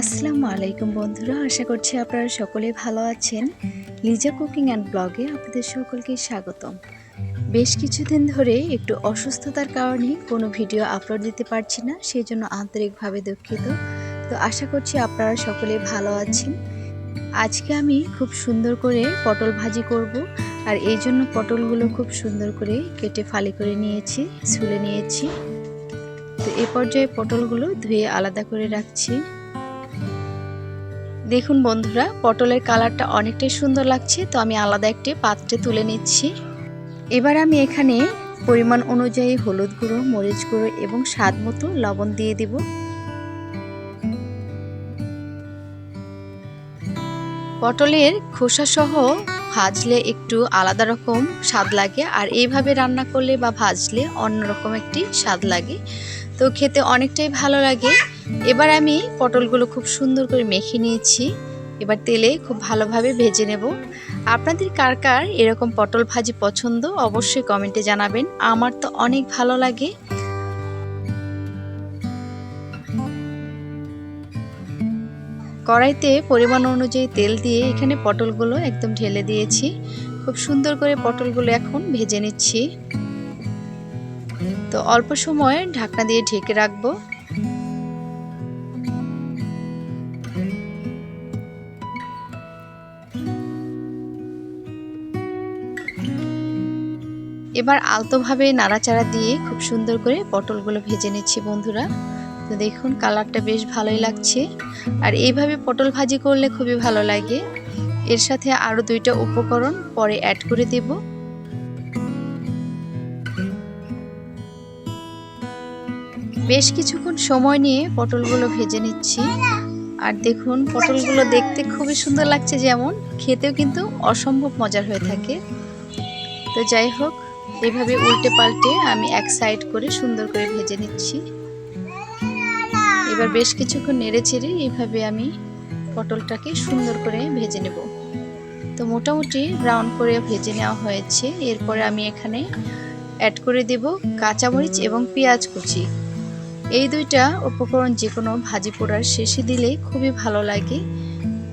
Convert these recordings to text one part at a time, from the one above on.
আসসালামু আলাইকুম বন্ধুরা, আশা করছি আপনারা সকলে ভালো আছেন। লিজা কুকিং অ্যান্ড ব্লগে আপনাদের সকলকে স্বাগতম। বেশ কিছুদিন ধরে একটু অসুস্থতার কারণে কোনো ভিডিও আপলোড দিতে পারছি না সেই জন্য আন্তরিকভাবে দুঃখিত। তো আশা করছি আপনারা সকলে ভালো আছেন। আজকে আমি খুব সুন্দর করে পটল ভাজি করব, আর এই জন্য পটলগুলো খুব সুন্দর করে কেটে ফালি করে নিয়েছি, ছুলে নিয়েছি। তো এ পর্যায়ে পটলগুলো ধুয়ে আলাদা করে রাখছি। দেখুন বন্ধুরা, পটলের কালারটা অনেকটাই সুন্দর লাগছে, তো আমি আলাদা একটি পাত্রে তুলে নিচ্ছি। এবার আমি এখানে পরিমাণ অনুযায়ী হলুদ গুঁড়ো, মরিচ গুঁড়ো এবং স্বাদ মতো লবণ দিয়ে দিব। পটলের খোসা সহ ভাজলে একটু আলাদা রকম স্বাদ লাগে, আর এইভাবে রান্না করলে বা ভাজলে অন্যরকম একটি স্বাদ লাগে। তো খেতে অনেকটাই ভালো লাগে। এবার আমি পটলগুলো খুব সুন্দর করে মেখে নিয়েছি। এবার তেলে খুব ভালোভাবে ভেজে নেব। আপনাদের কার কার এরকম পটল ভাজি পছন্দ অবশ্যই কমেন্টে জানাবেন। আমার তো অনেক ভালো লাগে। কড়াইতে পরিমাণ অনুযায়ী তেল দিয়ে এখানে পটলগুলো একদম ঢেলে দিয়েছি। খুব সুন্দর করে পটলগুলো এখন ভেজে নিচ্ছি। তো অল্প সময় ঢাকনা দিয়ে ঢেকে রাখব। এবার আলতোভাবে নাড়াচাড়া দিয়ে খুব সুন্দর করে পটলগুলো ভেজে নিচ্ছি বন্ধুরা। তো দেখুন কালারটা বেশ ভালোই লাগছে। আর এইভাবে পটল ভাজি করলে খুবই ভালো লাগে। এর সাথে আরও দুইটা উপকরণ পরে অ্যাড করে দেব। বেশ কিছুক্ষণ সময় নিয়ে পটলগুলো ভেজে নিচ্ছি। আর দেখুন পটলগুলো দেখতে খুবই সুন্দর লাগছে যেমন, খেতেও কিন্তু অসম্ভব মজার হয়ে থাকে। তো যাই হোক, এভাবে উল্টে পাল্টে আমি এক সাইড করে সুন্দর করে ভেজে নিচ্ছি। এবার বেশ কিছুক্ষণ নেড়ে চেড়ে এইভাবে আমি পটলটাকে সুন্দর করে ভেজে নেব। তো মোটামুটি ব্রাউন করে ভেজে নেওয়া হয়েছে। এরপরে আমি এখানে অ্যাড করে দেব কাঁচামরিচ এবং পেঁয়াজ কুচি। এই দুইটা উপকরণ যে কোনো ভাজি পোড়ার শেষে দিলে খুবই ভালো লাগে।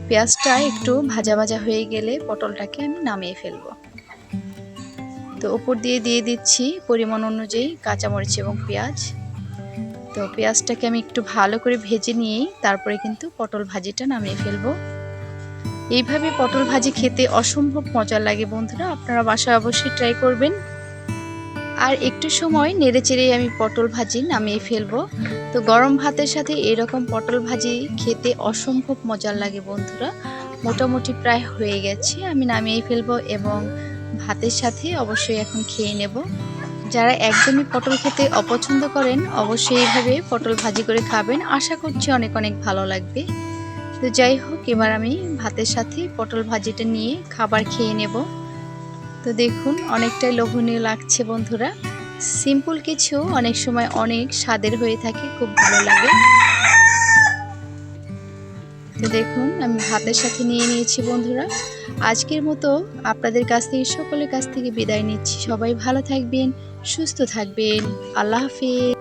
পেঁয়াজটা একটু ভাজা ভাজা হয়ে গেলে পটলটাকে আমি নামিয়ে ফেলব। তো ওপর দিয়ে দিয়ে দিচ্ছি পরিমাণ অনুযায়ী কাঁচামরিচ এবং পেঁয়াজ। তো পেঁয়াজটাকে আমি একটু ভালো করে ভেজে নিয়েই তারপরে কিন্তু পটল ভাজিটা নামিয়ে ফেলব। এইভাবে পটল ভাজি খেতে অসম্ভব মজা লাগে বন্ধুরা, আপনারা বাসায় অবশ্যই ট্রাই করবেন। আর একটু সময় নেড়ে চেড়ে আমি পটল ভাজি নামিয়ে ফেলব। তো গরম ভাতের সাথে এরকম পটল ভাজি খেতে অসম্ভব মজার লাগে বন্ধুরা। মোটামুটি প্রায় হয়ে গেছে, আমি নামিয়ে ফেলব এবং ভাতের সাথে অবশ্যই এখন খেয়ে নেব। যারা একদমই পটল খেতে অপছন্দ করেন, অবশ্যই এইভাবে পটল ভাজি করে খাবেন। আশা করছি অনেক অনেক ভালো লাগবে। তো যাই হোক, এবার আমি ভাতের সাথে পটল ভাজিটা নিয়ে খাবার খেয়ে নেব। তো দেখুন, অনেকটাই লোভনীয় লাগছে বন্ধুরা। সিম্পল কিছু অনেক সময় অনেক স্বাদের হয়ে থাকে, খুব ভালো লাগে। তো দেখুন, আমি ভাতের সাথে নিয়ে নিয়েছি বন্ধুরা। আজকের মতো আপনাদের কাছ থেকে, সকলের কাছ থেকে বিদায় নিচ্ছি। সবাই ভালো থাকবেন, সুস্থ থাকবেন। আল্লাহ হাফিজ।